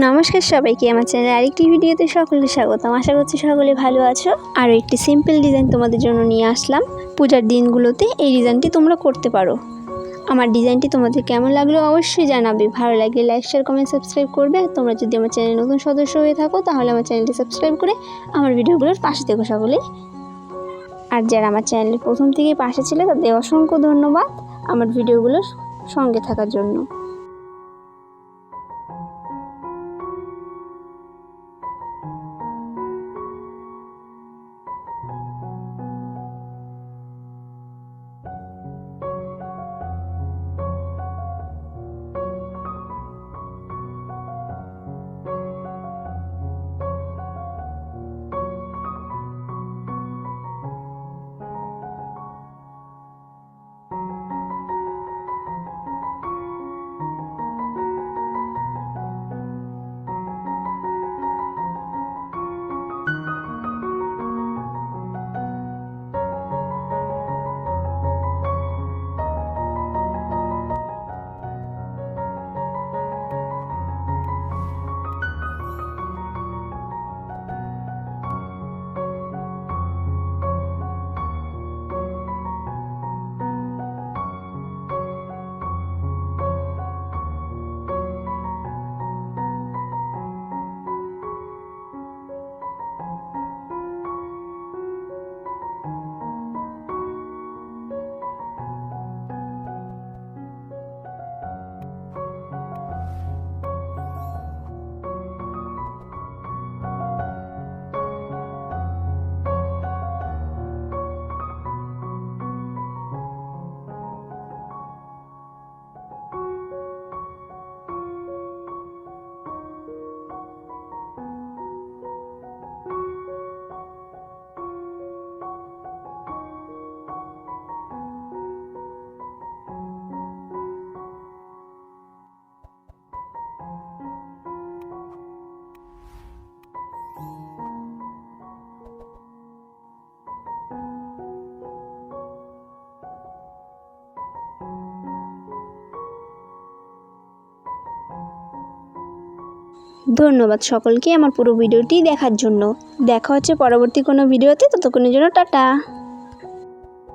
নমস্কার সবাইকে, আমার চ্যানেলে আরেকটি ভিডিওতে সকলকে স্বাগতম। আশা করছি সকলে ভালো আছো। আর একটি সিম্পল ডিজাইন তোমাদের জন্য নিয়ে আসলাম। পূজার দিনগুলোতে এই ডিজাইনটি তোমরা করতে পারো। আমার ডিজাইনটি তোমাদের কেমন লাগল অবশ্যই জানাবে। ভালো লাগলে লাইক শেয়ার কমেন্ট সাবস্ক্রাইব করবে। আর তোমরা যদি আমার চ্যানেলে নতুন সদস্য হয়ে থাকো, তাহলে আমার চ্যানেলটি সাবস্ক্রাইব করে আমার ভিডিওগুলোর পাশে দেখো সকলে আর যারা আমার চ্যানেলের প্রথম থেকেই পাশে ছিল, তাদের অসংখ্য ধন্যবাদ আমার ভিডিওগুলোর সঙ্গে থাকার জন্য। ধন্যবাদ সকলকে আমার পুরো ভিডিওটি দেখার জন্য। দেখা হচ্ছে পরবর্তী কোনো ভিডিওতে, ততক্ষণের জন্য টাটা।